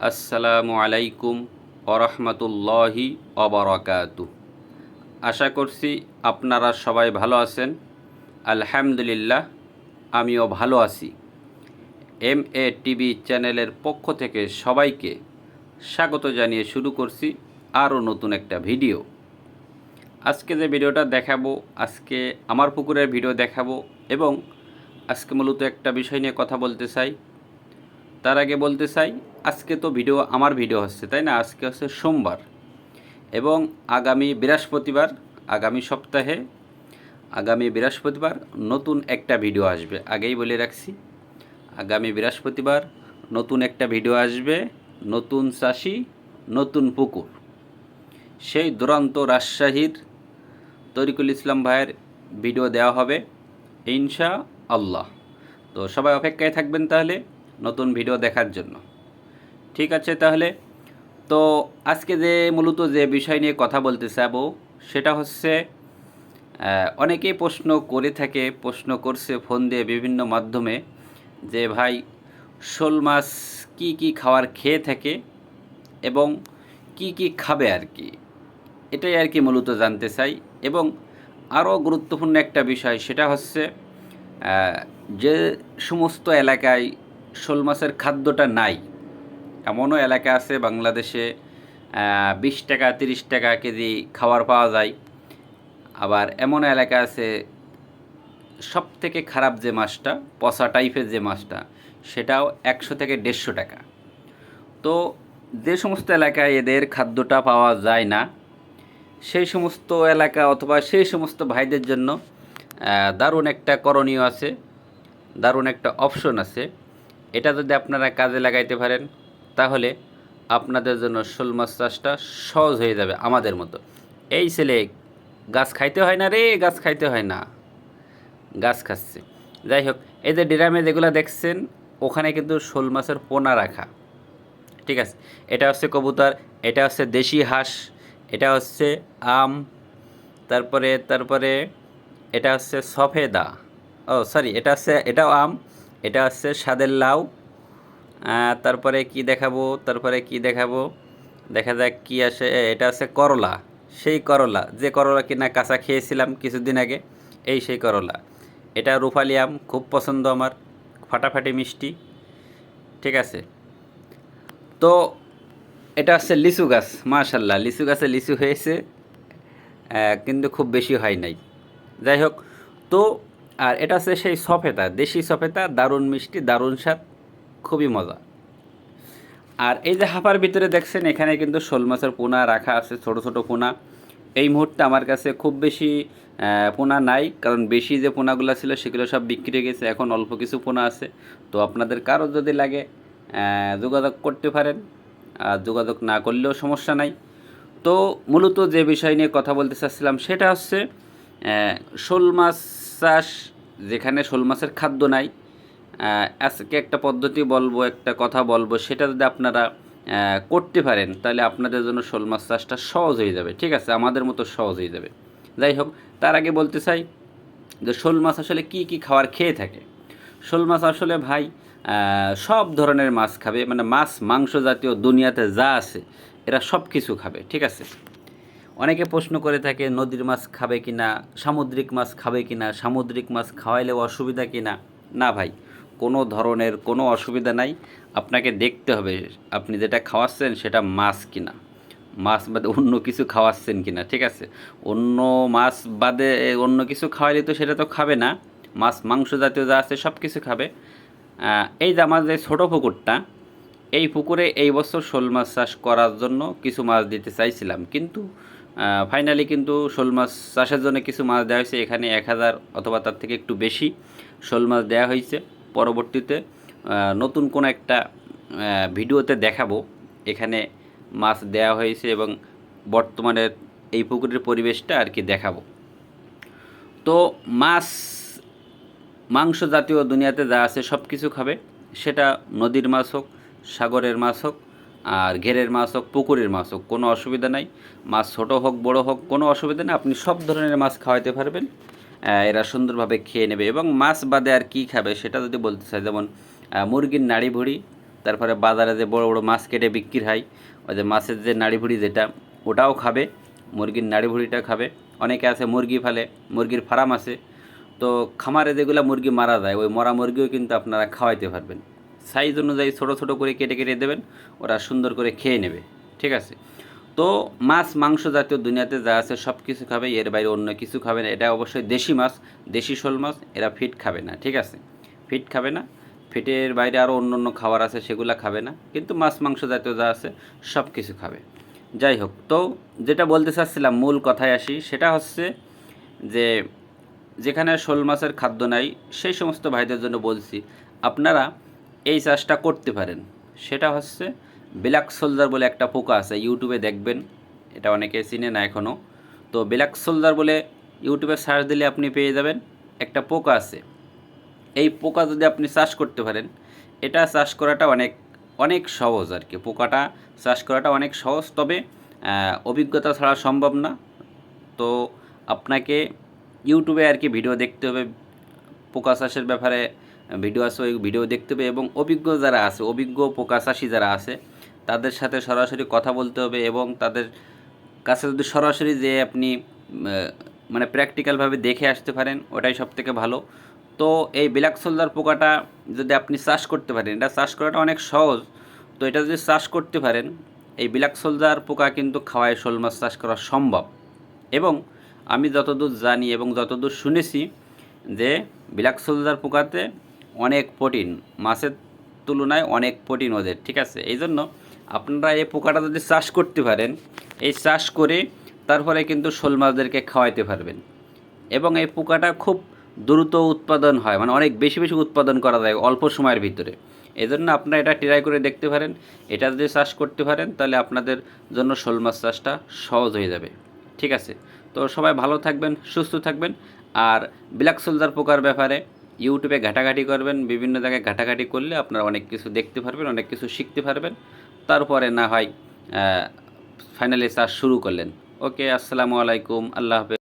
আসসালামু আলাইকুম ওরহমতুল্লাহি অবরাকাতু আশা করছি আপনারা সবাই ভালো আছেন। আলহামদুলিল্লাহ, আমিও ভালো আছি। এম এ টিভি চ্যানেলের পক্ষ থেকে সবাইকে স্বাগত জানিয়ে শুরু করছি আরও নতুন একটা ভিডিও। আজকে যে ভিডিওটা দেখাবো, আজকে আমার পুকুরের ভিডিও দেখাবো এবং আজকে মূলত একটা বিষয় নিয়ে কথা বলতে চাই। তার আগে বলতে চাই, আজকে তো ভিডিও, আমার ভিডিও হচ্ছে, তাই না? আজকে হচ্ছে সোমবার। এবং আগামী বৃহস্পতিবার, আগামী সপ্তাহে, আগামী বৃহস্পতিবার নতুন একটা ভিডিও আসবে। আগেই বলে রাখছি, আগামী বৃহস্পতিবার নতুন একটা ভিডিও আসবে, নতুন চাষি, নতুন পুকুর। সেই দুরন্ত রাজশাহীর তরিকুল ইসলাম ভাইয়ের ভিডিও দেওয়া হবে ইনশা আল্লাহ তো সবাই অপেক্ষায় থাকবেন তাহলে। নতুন ভিডিও দেখার জন্য। ঠিক আছে তাহলে? তো আজকে যে মূলত যে বিষয় নিয়ে কথা বলতে চাবো, সেটা হচ্ছে অনেকেই প্রশ্ন করে থাকে, প্রশ্ন করছে, ফোন দিয়ে বিভিন্ন মাধ্যমে যে, ভাই, শোল মাছ কী কী খাওয়ার খেয়ে থাকে এবং কি কি খাবে আর কি? এটাই আর কি মূলত জানতে চাই। এবং আরও গুরুত্বপূর্ণ একটা বিষয়, সেটা হচ্ছে যে সমস্ত এলাকায় শোল মাছের খাদ্যটা নাই। এমনও এলাকা আছে বাংলাদেশে বিশ টাকা, তিরিশ টাকা কেজি খাবার পাওয়া যায়। আবার এমন এলাকা আছে সব থেকে খারাপ যে মাছটা, পচা টাইপের যে মাছটা, সেটাও একশো থেকে দেড়শো টাকা। তো যে সমস্ত এলাকায় এদের খাদ্যটা পাওয়া যায় না, সেই সমস্ত এলাকা অথবা সেই সমস্ত ভাইদের জন্য দারুণ একটা করণীয় আছে, দারুণ একটা অপশন আছে। এটা যদি আপনারা কাজে লাগাইতে পারেন, তাহলে আপনাদের জন্য শোল মাছ চাষটা সহজ হয়ে যাবে আমাদের মতো। এই ছেলে গাছ খাইতে হয় না রে, গাছ খাইতে হয় না। গাছ খাচ্ছে। যাই হোক, এই যে ড্রামে যেগুলো দেখছেন, ওখানে কিন্তু শোল মাছের পোনা রাখা। ঠিক আছে? এটা হচ্ছে কবুতর, এটা হচ্ছে দেশি হাঁস, এটা হচ্ছে আম, তারপরে তারপরে এটা হচ্ছে সফেদা। ও সরি এটা হচ্ছে, এটাও আম এটা হচ্ছে স্বাদের লাউ। তারপরে কি দেখাবো? তারপরে কি দেখাবো? দেখা যাক কি আসে। এটা হচ্ছে করলা। সেই করলা, যে করলা কিনা কাঁচা খেয়েছিলাম কিছুদিন আগে, এই সেই করলা। এটা রুফালি আম, খুব পছন্দ আমার। ফাটাফাটি মিষ্টি। ঠিক আছে। তো এটা হচ্ছে লিচু গাছ, মাশাল্লাহ। লিচু গাছে লিচু হয়েছে কিন্তু খুব বেশি হয় নাই। যাই হোক, তো আর এটা হচ্ছে সেই সফেতা, দেশি সফেতা, দারুণ মিষ্টি, দারুণ স্বাদ, খুবই মজা। আর এই যে হাফার ভিতরে দেখছেন, এখানে কিন্তু শোল মাছের পোনা রাখা আছে, ছোট ছোট পোনা। এই মুহূর্তে আমার কাছে খুব বেশি পোনা নাই, কারণ বেশি যে পোনাগুলো ছিল, সেগুলো সব বিক্রি হয়ে গেছে, এখন অল্প কিছু পোনা আছে। তো আপনাদের কারও যদি লাগে যোগাযোগ করতে পারেন, আর যোগাযোগ না করলেও সমস্যা নাই। তো মূলত যে বিষয় নিয়ে কথা বলতে চাচ্ছিলাম, সেটা হচ্ছে শোল মাছ চাষ, যেখানে শোল মাছের খাদ্য নাই আজকে একটা পদ্ধতি বলব, একটা কথা বলব, সেটা যদি আপনারা করতে পারেন, তাহলে আপনাদের জন্য শোল মাছ চাষটা সহজ হয়ে যাবে, ঠিক আছে? আমাদের মতো সহজ হয়ে যাবে। যাই হোক, তার আগে বলতে চাই যে শোল মাছ আসলে কি কি খাবার খেয়ে থাকে? শোল মাছ আসলে ভাই সব ধরনের মাছ খাবে মানে মাছ, মাংস জাতীয় দুনিয়াতে যা আছে, এরা সব কিছু খাবে, ঠিক আছে? অনেকে প্রশ্ন করে থাকে, নদীর মাছ খাবে কি না সামুদ্রিক মাছ খাবে কি না সামুদ্রিক মাছ খাওয়াইলে অসুবিধা কি না না ভাই, কোনো ধরনের কোনো অসুবিধা নাই। আপনাকে দেখতে হবে আপনি যেটা খাওয়াচ্ছেন সেটা মাছ কিনা। মাছ বাদে অন্য কিছু খাওয়াচ্ছেন কিনা, ঠিক আছে? অন্য মাছ বাদে অন্য কিছু খাওয়াইলে তো সেটা তো খাবে না। মাছ, মাংস জাতীয় যা আছে সব কিছু খাবে। এই যে আমার যে ছোটো পুকুরটা, এই পুকুরে এই বছর শোল মাছ চাষ করার জন্য কিছু মাছ দিতে চাইছিলাম। কিন্তু ফাইনালি কিন্তু শোল মাছ চাষের জন্য কিছু মাছ দেওয়া হয়েছে। এখানে এক হাজার অথবা তার থেকে একটু বেশি শোল মাছ দেওয়া হয়েছে। পরবর্তীতে নতুন কোনো একটা ভিডিওতে দেখাবো। এখানে মাছ দেওয়া হয়েছে এবং বর্তমানে এই পুকুরের পরিবেশটা আর কি দেখাবো। তো মাছ, মাংস জাতীয় দুনিয়াতে যা আছে সব কিছু খাবে। সেটা নদীর মাছ হোক, সাগরের মাছ হোক আর ঘেরের মাছ হোক, পুকুরের মাছ হোক, কোনো অসুবিধা নাই। মাছ ছোটো হোক, বড় হোক, কোনো অসুবিধা নেই। আপনি সব ধরনের মাছ খাওয়াইতে পারবেন। এরা সুন্দরভাবে খেয়ে নেবে এবং মাছ বাদে আর কি খাবে সেটা যদি বলতে চাই, যেমন মুরগির নাড়ি ভুড়ি তারপরে বাজারে যে বড় বড় মাছ কেটে বিক্রি হয়, ওই যে মাছের যে নাড়ি ভুড়ি যেটা, ওটাও খাবে, মুরগির নাড়ি ভুড়িটা খাবে। অনেকে আছে মুরগি ফেলে, মুরগির ফার্ম আছে। তো খামারে যেগুলো মুরগি মারা যায়, ওই মরা মুরগিও কিন্তু আপনারা খাওয়াইতে পারবেন। সাইজ অনুযায়ী ছোটো ছোটো করে কেটে কেটে দেবেন, ওরা সুন্দর করে খেয়ে নেবে, ঠিক আছে? তো মাছ, মাংস জাতীয় দুনিয়াতে যা আছে সব কিছু খাবে, এর বাইরে অন্য কিছু খাবে না, এটা অবশ্যই দেশি মাছ, দেশি শোল মাছ, এরা ফিট খাবে না, ঠিক আছে? ফিট খাবে না, ফিটের বাইরে আরও অন্য অন্য খাবার আছে, সেগুলো খাবে না, কিন্তু মাছ, মাংস জাতীয় যা আছে সব কিছু খাবে। যাই হোক, তো যেটা বলতে চাচ্ছিলাম, মূল কথায় আসি, সেটা হচ্ছে যে যেখানে শোল মাছের খাদ্য নাই, সেই সমস্ত ভাইদের জন্য বলছি, আপনারা এই চাষটা করতে পারেন। সেটা হচ্ছে ব্ল্যাক সোলজার বলে একটা পোকা আছে, ইউটিউবে দেখবেন। এটা অনেকে চিনে না এখনও তো ব্ল্যাক সোলজার বলে ইউটিউবে সার্চ দিলে আপনি পেয়ে যাবেন একটা পোকা আছে। এই পোকা যদি আপনি চাষ করতে পারেন, এটা চাষ করাটা অনেক অনেক সহজ আর কি। পোকাটা চাষ করাটা অনেক সহজ, তবে অভিজ্ঞতা ছাড়া সম্ভব না। তো আপনাকে ইউটিউবে আর কি ভিডিও দেখতে হবে পোকা চাষের ব্যাপারে। ভিডিও আছে, ওই ভিডিও দেখতে হবে এবং অভিজ্ঞ যারা আছে, অভিজ্ঞ চাষি যারা আছে, তাদের সাথে সরাসরি কথা বলতে হবে এবং তাদের কাছে যদি সরাসরি যে আপনি মানে প্র্যাকটিক্যালভাবে দেখে আসতে পারেন, ওটাই সব থেকে ভালো। তো এই ব্ল্যাক সোলজার পোকাটা যদি আপনি চাষ করতে পারেন, এটা চাষ করাটা অনেক সহজ। তো এটা যদি চাষ করতে পারেন, এই ব্ল্যাক সোলজার পোকা কিন্তু খাওয়ায় শোল মাছ চাষ করা সম্ভব। এবং আমি যতদূর জানি এবং যতদূর শুনেছি যে ব্ল্যাক সোলজার পোকাতে অনেক প্রোটিন, মাছের তুলনায় অনেক প্রোটিন ওদের, ঠিক আছে? এই জন্য আপনারা এই পোকাটা যদি চাষ করতে পারেন, এই চাষ করে তারপরে কিন্তু শোল মাছদেরকে খাওয়াইতে পারবেন। এবং এই পোকাটা খুব দ্রুত উৎপাদন হয় মানে অনেক বেশি বেশি উৎপাদন করা যায় অল্প সময়ের ভিতরে। এই জন্য আপনারা এটা ট্রাই করে দেখতে পারেন। এটা যদি চাষ করতে পারেন, তাহলে আপনাদের জন্য শোল মাছ চাষটা সহজ হয়ে যাবে, ঠিক আছে? তো সবাই ভালো থাকবেন, সুস্থ থাকবেন। আর ব্ল্যাক সোলজার পোকার ব্যাপারে ইউটিউবে ঘাটাঘাটি করবেন, বিভিন্ন জায়গায় ঘাটাঘাটি করলে আপনারা অনেক কিছু দেখতে পারবেন, অনেক কিছু শিখতে পারবেন। তারপরে না হয় ফাইনালি চাষ শুরু করলেন। ওকে আসসালামু আলাইকুম, আল্লাহ হাফেজ।